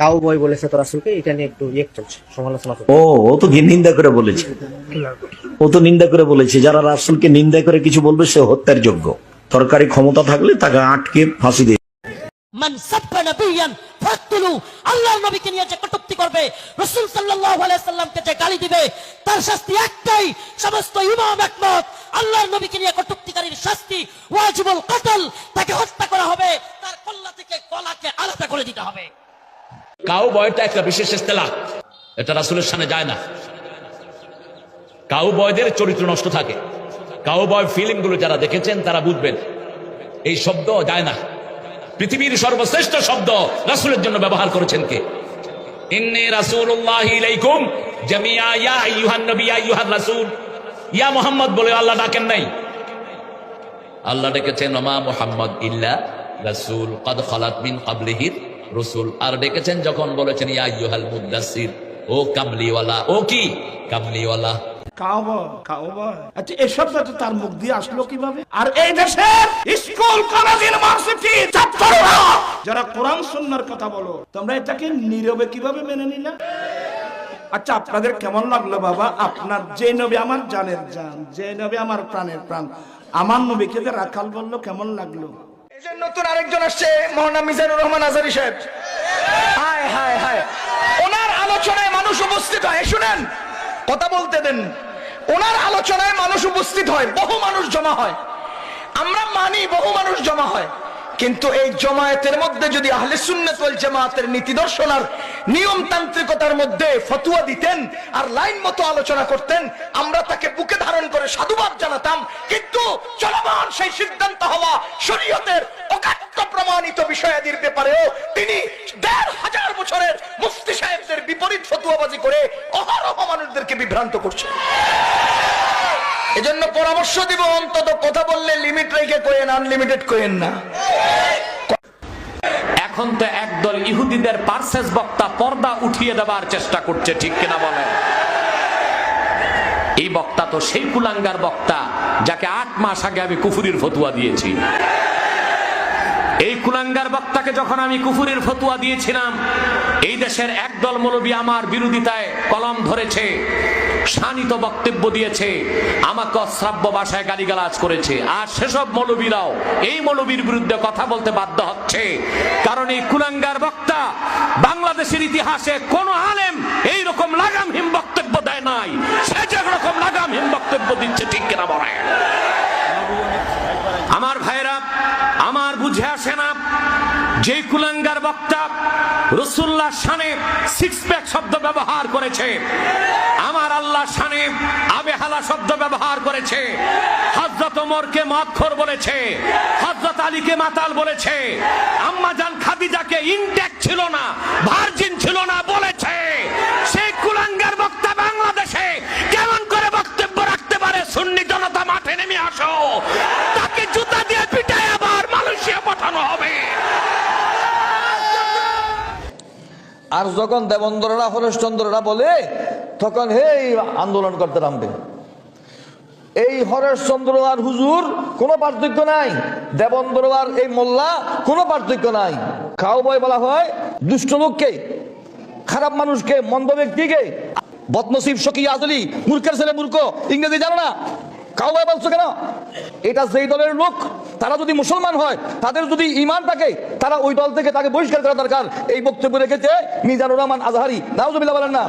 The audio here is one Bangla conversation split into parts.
কাউ বয় বলেছে তো রাসুলকে এটা নিয়ে একটু ইয়ে চলছে সমালোচনা ও ও তো নিন্দা করে বলেছে। ও তো নিন্দা করে বলেছে যারা রাসুলকে নিন্দা করে কিছু বলবে সে হত্যার যোগ্য। তরকারি ক্ষমতা থাকলে তাকে আটকে ফাঁসি দিয়ে। মান সাব্বা নাবিয়ান ফাকতুলু আল্লাহর নবীকে নিয়ে যে কটূক্তি করবে রাসূল সাল্লাল্লাহু আলাইহি সাল্লামকে যে গালি দিবে তার শাস্তি একটাই সমস্ত ইমাম একমত আল্লাহর নবীকে নিয়ে কটূক্তিকারীর শাস্তি ওয়াজিবুল কতল তাকে হত্যা করা হবে তার কল্লা থেকে গলাকে আলাদা করে দিতে হবে। কাউ বয়টা একটা বিশেষ ইস্তেলা। এটা রাসুলের সামনে যায় না। কাউ বয়দের চরিত্র নষ্ট থাকে। কাউ বয় ফিল্মগুলো যারা দেখেছেন, তারা বুঝবেন, এই শব্দ যায় না। পৃথিবীর সর্বশ্রেষ্ঠ শব্দ রাসুলের জন্য ব্যবহার করেছেন কে? ইন্নি রাসূলুল্লাহ ইলাইকুম জামিয়া ইয়া আইয়ুহান নবী, ইয়া আইয়ুহার রাসূল। ইয়া মুহাম্মদ বলে আল্লাহ ডাকেন নাই। আল্লাহ ডেকেছেন, ওমা মুহাম্মদ ইল্লা রাসূল, কদ খালাত রাসূল। আর ডেকেছেন যখন বলেছেন, ইয়া আইয়ুহাল মুদাসসির, ও কামলিওয়ালা ও কি? কামলিওয়ালা আচ্ছা এটাকে নীরবে কীভাবে মেনে নিলা? আচ্ছা আপনাদের কেমন লাগল বাবা? আপনার যে নবী আমার জানের জান, যে নবী আমার প্রাণের প্রাণ, আমার নবীকে রাখাল বলল, কেমন লাগল? এই নতুন আরেকজন আসছে মোহনা মিজানুর রহমান আজারি সাহেব। হায় হায় হায়। ওনার আলোচনায় মানুষ উপস্থিত হয়। শুনেন, কথা বলতে দেন। ওনার আলোচনায় মানুষ উপস্থিত হয়, বহু মানুষ জমা হয়। আমরা মানি বহু মানুষ জমা হয়। কিন্তু এই জমায়েতের মধ্যে যদি আহলে সুন্নাত ওয়াল জামাতের নীতি দর্শন আর নিয়মতান্ত্রিকতার মধ্যে ফতুয়া দিতেন আর লাইন মতো আলোচনা করতেন, আমরা তাকে বুকে ধারণ করে সাধুবাদ জানাতাম, কিন্তু চলমান সেই সিদ্ধান্ত হওয়া শরীয়তের অকাট্য প্রমাণিত বিষয়াদির ব্যাপারেও তিনি দেড় হাজার বছরের মুফতি সাহেবদের বিপরীত ফতুয়াবাজি করে অহরহ মানুষদেরকে বিভ্রান্ত করছে। এজন্য পরামর্শ দিব, অন্তত কথা বললে লিমিট রেখে কোয়েন আনলিমিটেড কোয়েন না। এখন তো একদল ইহুদিদের পার্সেস বক্তা পর্দা উঠিয়ে দেওয়ার চেষ্টা করছে, ঠিক কিনা বলে এই বক্তা তো সেই কুলাঙ্গার বক্তা যাকে আট মাস আগে আমি কুফুরির ফতুয়া দিয়েছি। এই কুলাঙ্গার বক্তাকে যখন আমি কুফুরের ফতুয়া দিয়েছিলাম, এই দেশের একদল মৌলবী আমার বিরোধিতায় কলম ধরেছে। শানিত বক্তব্য দিয়েছে। আমাকে অশ্রাব্য ভাষায় গালিগালাজ করেছে। আর সেসব মৌলবীরাও এই মৌলবীর বিরুদ্ধে কথা বলতে বাধ্য হচ্ছে। কারণ এই কুলাঙ্গার বক্তা বাংলাদেশের ইতিহাসে কোন আলেম এই রকম লাগামহীন বক্তব্য দেয় নাই। সে যে রকম লাগামহীন বক্তব্য দিচ্ছে ঠিক কিনা বলে আমার ভাইরা আমার বুঝে আসে না যে কুলাঙ্গার বক্তা রসুল্লাহ শানে সিক্স প্যাক শব্দ ব্যবহার করেছে, আমার আল্লাহ শানে আবেহালা শব্দ ব্যবহার করেছে হজরত ওমরকে মদখর বলেছে হজরত আলীকে মাতাল বলেছে আম্মা জান খাদিজাকে ইনটেক ছিল না ভার্জিন ছিল না বলেছে সেই যখন দেবন্দররা, হরেশচন্দ্ররা বলে, তখন হেই আন্দোলন করতে নামবে। এই হরেশচন্দ্র আর হুজুর কোনো পার্থক্য নাই। দেবন্দর আর এই মোল্লা কোনো পার্থক্য নাই। খাও বয় বলা হয় দুষ্ট লোককে, খারাপ মানুষকে, মন্দ ব্যক্তিকে। বদনসিব সকি আজলি, মূর্খের ছেলে মূর্খ, ইংরেজি জানো না। কাউ বলছো কেন? এটা যেই দলের লোক, তারা যদি মুসলমান হয়, তাদের যদি ইমান থাকে, তারা ওই দল থেকে তাকে বহিষ্কার করা দরকার। এই বক্তব্য রেখেছে মিজানুর রহমান আজহারি। নাউজুবিল্লাহ বলেন না।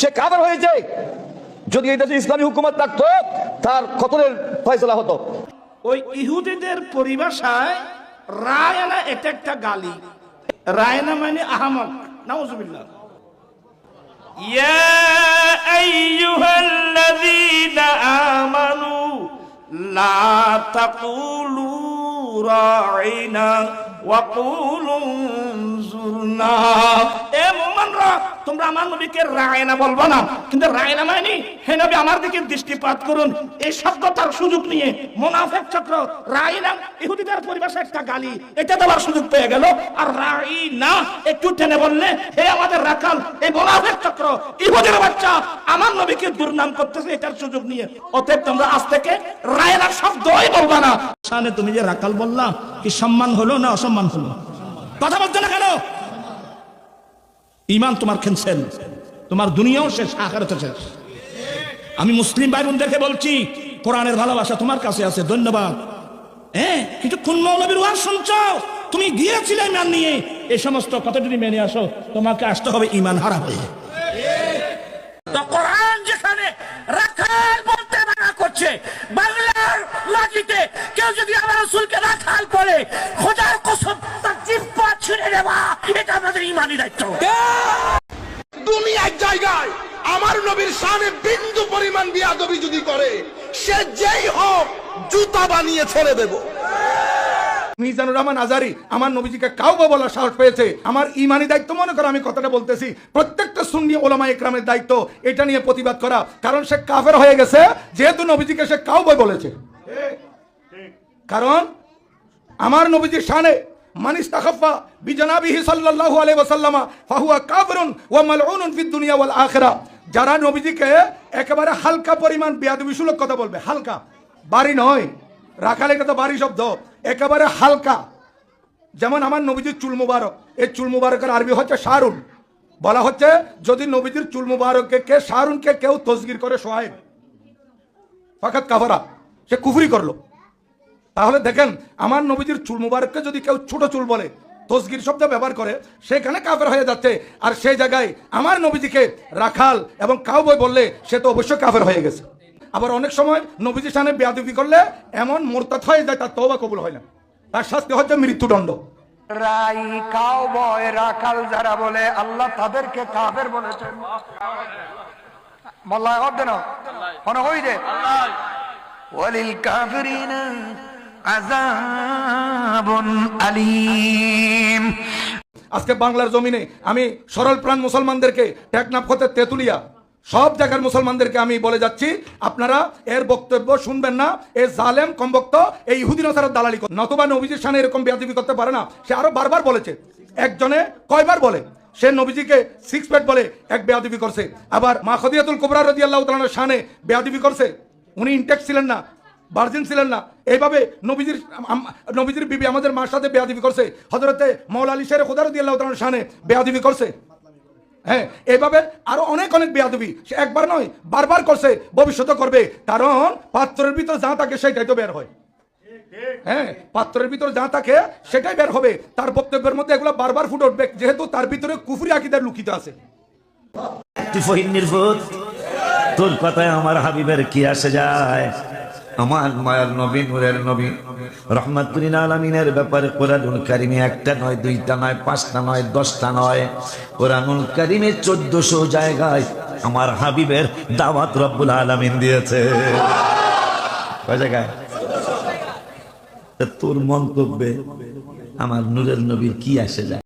সে কাবার হয়েছে। যদি এই দেশে ইসলামী হুকুমত থাকতো, তার কতলের ফয়সলা হতো? ওই ইহুদিদের পরিভাষায় রায়না এটা একটা গালি। রায়না মানে আহমক। নাউজুবিল্লাহ। يا أيها الذين آمنوا لا تقولوا راعنا وقولوا انظرنا এ মুমিনরা তোমরা আমার নবীকে রায়না বলবো না কিন্তু রায়না মানে হে নবী আমার দিকে দৃষ্টিপাত করুন এই শব্দটার সুযোগ নিয়ে মুনাফিক চক্র রায়না ইহুদিদের পরিভাষা একটা গালি এটা দেওয়ার সুযোগ পেয়ে গেল আর রাইনা একটু টেনে বললে হে আমাদের রাখাল এই মুনাফিক চক্র ইহুদির বাচ্চা আমার নবীকে দুর্নাম করতেছে এটার সুযোগ নিয়ে অতএব তোমরা আজ থেকে রায়না শব্দই বলবা না। সামনে তুমি যে রাখাল বললা কি সম্মান হলো না অসম্মান হলো? কথা বলছো না কেন? ইমান তোমার খেলছেন। তোমার দুনিয়াও শেষ আখারতে শেষ। আমি মুসলিম ভাই বোনদেরকে বলছি, কোরআনের ভালোবাসা তোমার কাছে আছে, ধন্যবাদ। হ্যাঁ কোন মৌলবীর ওয়াজ শুনছ? তুমি গিয়েছিলে ইমান নিয়ে। এই সমস্ত কথা যদি মেনে আসো, তোমাকে আসতে হবে ইমান হারা হয়ে তো কোরআন যেখানে রাখাল বলতে মানা করছে বাংলার লাঠিতে কেউ যদি আমার রসুলকে রাখাল বলে খোদার কসম, তার জিব্বা ছিঁড়ে নেওয়া এটা আমাদের ইমানি দায়িত্ব। দুনিয়ার জায়গায় আমার নবীর সামনে বিন্দু পরিমাণ বিয়াদবি যদি করে, সে যেই হোক, জুতা বানিয়ে ছেড়ে দেব। মিজানুর রহমান আজারি, আমার নবীজিকে কাউকে বলার সাহস পেয়েছে। আমার ইমানি দায়িত্ব, মনে করো আমি কথাটা বলতেছি, প্রত্যেকটা সুন্নি ওলামা একরামের দায়িত্ব এটা নিয়ে প্রতিবাদ করা, কারণ সে কাফের হয়ে গেছে, যেহেতু নবীজিকে সে কাউবয় বলেছে। কারণ আমার নবীজির শানে, মানিস তাখাফা বিজনাবিহি সাল্লাল্লাহু আলাইহি ওয়াসাল্লামা, ফাহুয়া কাফিরুন ওয়া মালউনুন ফিদ দুনিয়া ওয়াল আখিরা। যারা নবীজিকে একেবারে হালকা পরিমাণ বেয়াদবি সুলভ কথা বলবে, হালকা। বাড়ি নয়, রাখাল এটা তো বাড়ি শব্দ, একেবারে হালকা। যেমন আমার নবীজির চুল মুবারক, এই চুল মুবারকের আরবি হচ্ছে শাহরুন। বলা হচ্ছে, যদি নবীজির চুল মুবারককে কে শাহরুনকে কেউ তসগির করে সোহাইব, ফাকাত কাফারা, সে কুফরি করল। তাহলে দেখেন আমার নবীজির চুল মুবারককে যদি কেউ ছোট চুল বলে তসগির শব্দ ব্যবহার করে সেখানে কাফের হয়ে যাচ্ছে। আর সেই জায়গায় আমার নবীজিকে রাখাল এবং কাউবয় বললে সে তো অবশ্যই কাফের হয়ে গেছে। আবার অনেক সময় নবীজির সামনে বেয়াদবি করলে এমন মোরতাদ হয়ে যায় তার তওবা কবুল হয় না। তার শাস্তি হচ্ছে মৃত্যুদণ্ড। রাই কাউ বয় রাখাল যারা বলে আল্লাহ তাদেরকে কাফের বলেছেন। মল্লায় হই যে ওয়ালিল কাফিরিনা আজকে বাংলার জমিনে আমি সরল প্রাণ মুসলমানদেরকে টেকনাফ হতে তেতুলিয়া, সব জায়গার মুসলমানদেরকে আমি বলে যাচ্ছি, আপনারা এর বক্তব্য শুনবেন না, এ জালেম, কমবক্ত এই ইহুদি নসারের দালালি। নতবা নবীজির সামনে এরকম বেয়াদবি করতে পারে না সে আরও বারবার বলেছে, একজনে কয়বার বলে, সে নবীজিকে সিক্স প্যাট বলে এক বেয়াদবি করছে আবার মা খদিয়াতুল কুবরা রদি আল্লাহ তালার শানে বেয়াদবি করছে, উনি ইনটেক্ট ছিলেন না ভার্জিন ছিলেন না। এইভাবে নবীজির নবীজির বিবি আমাদের মার সাথে বেয়াদবি করছে। হজরতে মৌলা আলী শের খোদার দিয়ে আল্লাহ শানে বেয়াদবি করছে। হ্যাঁ এইভাবে আরও অনেক অনেক বেয়াদবি। সে একবার নয়, বারবার করছে, ভবিষ্যতে করবে। কারণ পাত্রের ভিতর যা থাকে সেটাই তো বের হয়। হ্যাঁ পাত্রের ভিতর যা থাকে সেটাই বের হবে। তার বক্তব্যের মধ্যে এগুলো বারবার ফুটে উঠবে, যেহেতু তার ভিতরে কুফরি আকিদার লুকিত আছে। তোর কথায় আমার হাবিবের কি আসে যায়? আমার মায়ার নবী, নূরের নবী রহমাতুলিন আলমিনের ব্যাপারে কোরআনুল কারিমে একটা নয়, দুইটা নয়, পাঁচটা নয়, দশটা নয়। কোরআনুল কারিমে চোদ্দশো জায়গায় আমার হাবিবের দাওয়াত রব্বুল আলমিন দিয়েছে। তোর মন্তব্যে আমার নূরের নবীর কি আসে যায়?